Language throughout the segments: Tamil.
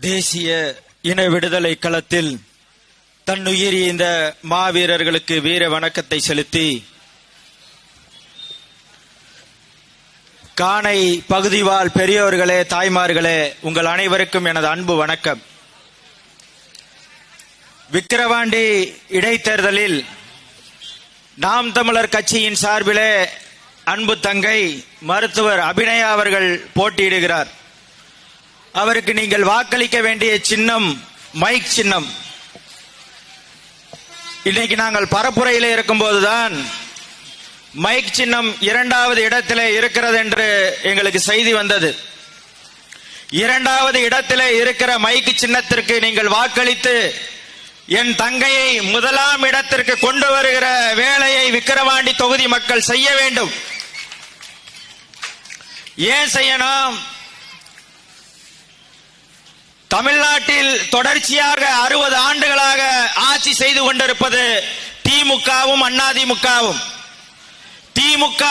தேசிய இன விடுதலை களத்தில் தன்னுயிரி இந்த மாவீரர்களுக்கு வீர வணக்கத்தை செலுத்தி காணை பகுதிவாழ் பெரியோர்களே தாய்மார்களே உங்கள் அனைவருக்கும் எனது அன்பு வணக்கம். விக்கிரவாண்டி இடைத்தேர்தலில் நாம் தமிழர் கட்சியின் சார்பிலே அன்பு தங்கை மருத்துவர் அபிநயா அவர்கள் போட்டியிடுகிறார். அவருக்கு நீங்கள் வாக்களிக்க வேண்டிய சின்னம் மைக் சின்னம். இன்னைக்கு நாங்கள் பரப்புரையில் இருக்கும்போதுதான் மைக் சின்னம் இரண்டாவது இடத்திலே இருக்கிறது என்று எங்களுக்கு செய்தி வந்தது. இரண்டாவது இடத்திலே இருக்கிற மைக்கு சின்னத்திற்கு நீங்கள் வாக்களித்து என் தங்கையை முதலாம் இடத்திற்கு கொண்டு வருகிற வேலையை விக்கிரவாண்டி தொகுதி மக்கள் செய்ய வேண்டும். ஏன் செய்யணும்? தமிழ்நாட்டில் தொடர்ச்சியாக அறுபது ஆண்டுகளாக ஆட்சி செய்து கொண்டிருப்பது திமுகவும் அதிமுகவும் திமுக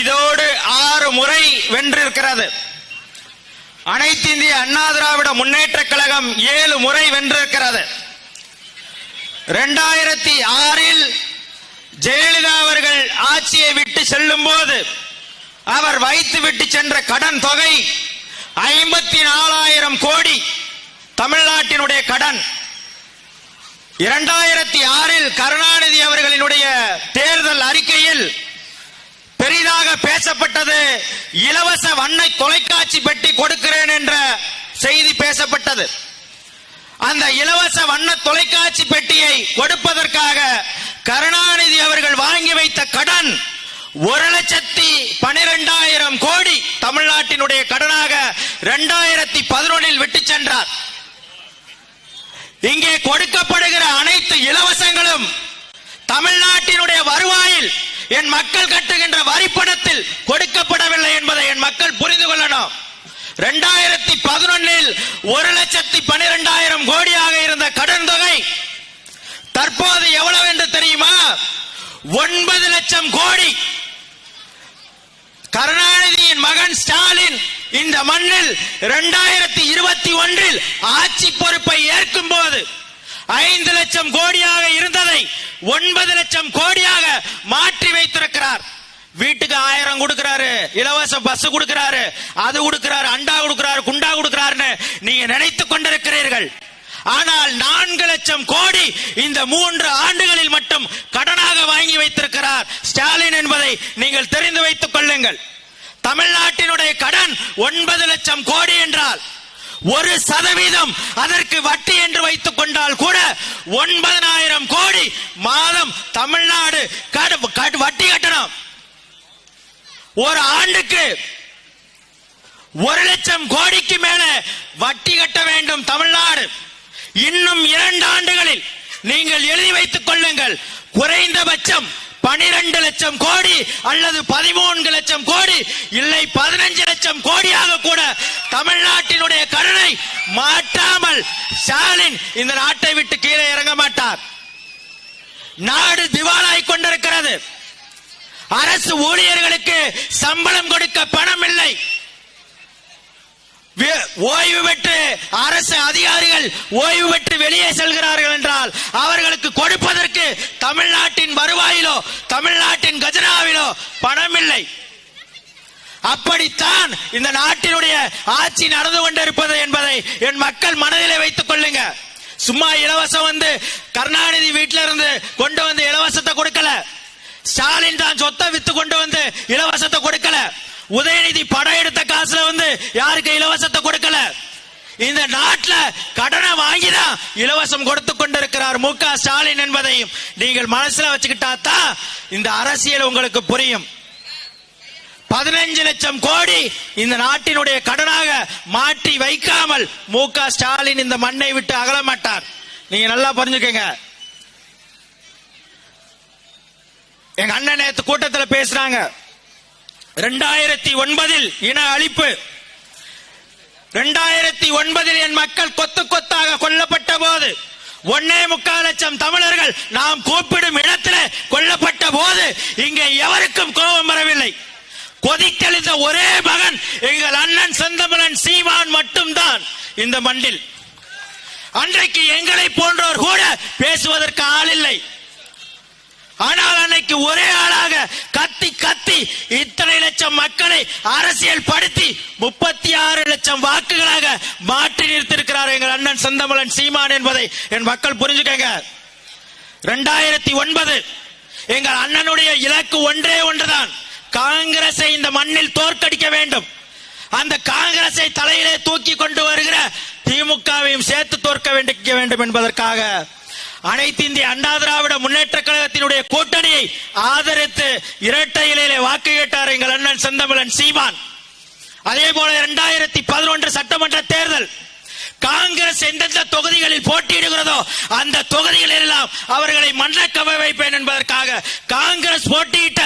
இதோடு ஆறு முறை வென்றிருக்கிறது. அனைத்து இந்திய அண்ணா திராவிட முன்னேற்ற கழகம் ஏழு முறை வென்றிருக்கிறது. இரண்டாயிரத்தி ஆறில் ஜெயலலிதா அவர்கள் ஆட்சியை விட்டு செல்லும் போது அவர் வைத்து விட்டு சென்ற கடன் தொகை ஐம்பத்தி நாலாயிரம் கோடி. தமிழ்நாட்டினுடைய கடன். இரண்டாயிரத்தி ஆறில் கருணாநிதி அவர்களினுடைய தேர்தல் அறிக்கையில் பெரிதாக பேசப்பட்டது இலவச வண்ணை தொலைக்காட்சி பெட்டி கொடுக்கிறேன் என்ற செய்தி பேசப்பட்டது. அந்த இலவச வண்ண தொலைக்காட்சி பெட்டியை கொடுப்பதற்காக கருணாநிதி அவர்கள் வாங்கி வைத்த கடன் ஒரு லட்சத்தி பனிரெண்டாயிரம் கோடி தமிழ்நாட்டினுடைய கடனாக இரண்டாயிரத்தி பதினொன்னில் விட்டு சென்றார். இங்கே கொடுக்கப்படுகிற அனைத்து இலவசங்களும் தமிழ்நாட்டினுடைய வருவாயில் என் மக்கள் கட்டுகின்ற வரிப்பணத்தில் கொடுக்கப்படவில்லை என்பதை என் மக்கள் புரிந்து கொள்ளணும். இரண்டாயிரத்தி பதினொன்னில் ஒரு லட்சத்தி பனிரெண்டாயிரம் கோடியாக இருந்த கடன் தொகை தற்போது எவ்வளவு என்று தெரியுமா? ஒன்பது லட்சம் கோடி. கருணாநிதியின் மகன் ஸ்டாலின் இந்த மண்ணில் இரண்டாயிரத்தி இருபத்தி ஒன்றில் ஆட்சி பொறுப்பை ஏற்கும் போது ஐந்து லட்சம் கோடியாக இருந்ததை ஒன்பது லட்சம் கோடியாக மாற்றி வைத்திருக்கிறார். வீட்டுக்கு ஆயிரம் கொடுக்கிறாரு இலவச பஸ் கொடுக்கிறாரு அது கொடுக்கிறாரு அண்டா கொடுக்கிறாரு குண்டா கொடுக்கிறாருன்னு நீங்க நினைத்துக் கொண்டிருக்கிறீர்கள். ஆனால் நான்கு லட்சம் கோடி இந்த மூன்று ஆண்டுகளில் மட்டும் கடனாக வாங்கி வைத்திருக்கிறார். ஸ்டாலின் என்பதை நீங்கள் தெரிந்து வைத்துக் கொள்ளுங்கள். தமிழ்நாட்டினுடைய கடன் ஒன்பது லட்சம் கோடி என்றால் ஒரு சதவீதம் அதற்கு வட்டி என்று வைத்துக் கொண்டால் கூட ஒன்பதனாயிரம் கோடி மாதம் தமிழ்நாடு வட்டி கட்டணும். ஒரு ஆண்டுக்கு ஒரு லட்சம் கோடிக்கு மேல வட்டி கட்ட வேண்டும் தமிழ்நாடு. இன்னும் இரண்டு ஆண்டுகளில் நீங்கள் எழுதி வைத்துக் கொள்ளுங்கள். குறைந்தபட்சம் பனிரெண்டு லட்சம் கோடி அல்லது பதிமூன்று லட்சம் கோடி இல்லை பதினஞ்சு லட்சம் கோடியாக கூட தமிழ்நாட்டினுடைய கடனை மாற்றாமல் ஸ்டாலின் இந்த நாட்டை விட்டு கீழே இறங்க மாட்டார். நாடு திவாலாய் கொண்டிருக்கிறது. அரசு ஊழியர்களுக்கு சம்பளம் கொடுக்க பணம் இல்லை. ஓய்வு பெற்று அரசு அதிகாரிகள் ஓய்வு பெற்று வெளியே செல்கிறார்கள் என்றால் அவர்களுக்கு கொடுப்பதற்கு தமிழ்நாட்டின் வருவாயிலோ தமிழ்நாட்டின் கஜனாவிலோ பணம் இல்லை அப்படித்தான் இந்த நாட்டினுடைய ஆட்சி நடந்து கொண்டிருப்பது என்பதை என் மக்கள் மனதிலே வைத்துக் கொள்ளுங்க. சும்மா இலவசம் வந்து கருணாநிதி வீட்டில இருந்து கொண்டு வந்து இலவசத்தை கொடுக்கல. ஸ்டாலின் தான் சொத்தை வித்து கொண்டு வந்து இலவசத்தை கொடுக்கல. உதயநிதி படம் எடுத்த காசுல வந்து யாருக்கு இலவசத்தை கொடுக்கல? இந்த நாட்டில் கடனை வாங்கிதான் இலவசம் கொடுத்து கொண்டிருக்கிறார் மு க ஸ்டாலின் என்பதையும் நீங்கள் மனசுல வச்சுக்கிட்டா தான் இந்த அரசியல் உங்களுக்கு புரியும். பதினஞ்சு லட்சம் கோடி இந்த நாட்டினுடைய கடனாக மாற்றி வைக்காமல் மு க ஸ்டாலின் இந்த மண்ணை விட்டு அகல மாட்டார் நீங்க நல்லா புரிஞ்சுக்கங்க. எங்க அண்ணன் நேற்று கூட்டத்தில் பேசுறாங்க. ரெண்டாயிரத்தி ஒன்பதில் இன அழிப்பு. ரெண்டாயிரத்தி ஒன்பதில் என் மக்கள் கொத்து கொத்தாக கொல்லப்பட்ட போது ஒன்னே முக்கால் லட்சம் தமிழர்கள் நாம் கூப்பிடும் இடத்தில் கொல்லப்பட்ட போது இங்கே எவருக்கும் கோபம் வரவில்லை. கொதித்தெழுந்த ஒரே மகன் எங்கள் அண்ணன் செந்தமலன் சீமான் மட்டும்தான் இந்த மண்டில் அன்றைக்கு எங்களை போன்றோர் கூட பேசுவதற்கு ஆள் இல்லை. ஆனால் அன்னைக்கு ஒரே ஆளாக கத்தி கத்தி இத்தனை லட்சம் மக்களை அரசியல் படுத்தி முப்பத்தி ஆறு லட்சம் வாக்குகளாக மாற்றி நிறுத்திருக்கிறார் எங்கள் அண்ணன் செந்தமலன் சீமான் என்பதை என் மக்கள் புரிஞ்சுக்கங்க. ரெண்டாயிரத்தி ஒன்பது எங்கள் அண்ணனுடைய இலக்கு ஒன்றே ஒன்றுதான். காங்கிரஸை இந்த மண்ணில் தோற்கடிக்க வேண்டும். அந்த காங்கிரஸை தலையிலே தூக்கி கொண்டு வருகிற திமுகவையும் சேர்த்து தோற்க வேண்டிக்க வேண்டும் என்பதற்காக அனைத்து இந்திய அண்ணா திராவிட முன்னேற்ற கழகத்தினுடைய கூட்டணியை ஆதரித்து இரட்டை இலையிலே வாக்கு கேட்டார் எங்கள் அண்ணன் செந்தமிழன் சீமான். அதே போல இரண்டாயிரத்தி பதினொன்று சட்டமன்ற தேர்தல் காங்கிரஸ் எந்தெந்த தொகுதிகளில் போட்டியிடுகிறதோ அந்த தொகுதிகள் எல்லாம் அவர்களை மன்றக்கவை வைப்பேன் என்பதற்காக காங்கிரஸ் போட்டியிட்ட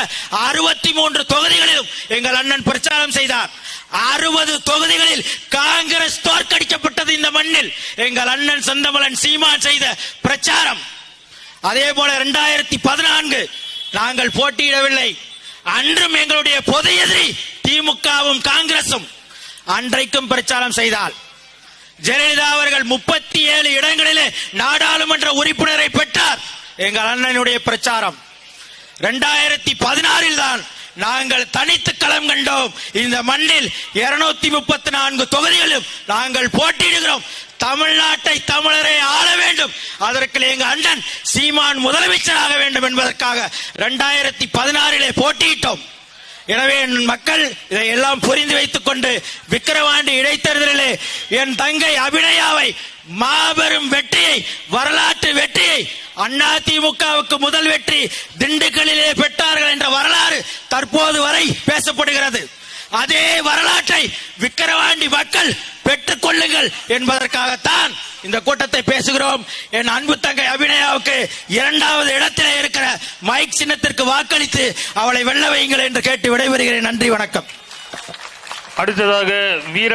அறுபத்தி மூன்று தொகுதிகளிலும் எங்கள் அண்ணன் பிரச்சாரம் செய்தார். அறுபது தொகுதிகளில் காங்கிரஸ் தோற்கடிக்கப்பட்டது இந்த மண்ணில் எங்கள் அண்ணன் சந்தமலன் சீமான் செய்த பிரச்சாரம். அதே போல இரண்டாயிரத்தி பதினான்கு நாங்கள் போட்டியிடவில்லை. அன்றும் எங்களுடைய பொது எதிரி திமுகவும் காங்கிரசும் அன்றைக்கும் பிரச்சாரம் செய்தால். ஜெயலலிதா அவர்கள் முப்பத்தி ஏழு இடங்களிலே நாடாளுமன்ற உறுப்பினரை பெற்றார். எங்கள் அண்ணனுடைய பிரச்சாரம். இரண்டாயிரத்தி பதினாறில் தான் நாங்கள் தனித்து களம் கண்டோம். இந்த மண்ணில் இருநூத்தி முப்பத்தி நான்கு தொகுதிகளும் நாங்கள் போட்டியிடுகிறோம். தமிழ்நாட்டை தமிழரை ஆள வேண்டும். அதற்கு எங்க அண்ணன் சீமான் முதலமைச்சராக வேண்டும் என்பதற்காக இரண்டாயிரத்தி பதினாறிலே போட்டியிட்டோம். எனவே என் மக்கள் இதை எல்லாம் புரிந்து வைத்துக் கொண்டு விக்கிரவாண்டி இடைத்தேர்தலிலே என் தங்கை அபிநயாவை மாபெரும் வெற்றியை வரலாற்று வெற்றியை அண்ணா திமுகவுக்கு முதல் வெற்றி திண்டுக்கல்லிலே பெற்றார்கள் என்ற வரலாறு தற்போது வரை பேசப்படுகிறது. அதே வரலாற்றை விக்கிரவாண்டி மக்கள் பெற்றுக் கொள்ளுங்கள் என்பதற்காகத்தான் இந்த கூட்டத்தை பேசுகிறோம். என் அன்பு தங்கை அபிநயாவுக்கு இரண்டாவது இடத்திலே இருக்கிற மைக் சின்னத்திற்கு வாக்களித்து அவளை வெல்ல வையுங்கள் என்று கேட்டு விடைபெறுகிறேன். நன்றி வணக்கம். அடுத்ததாக வீர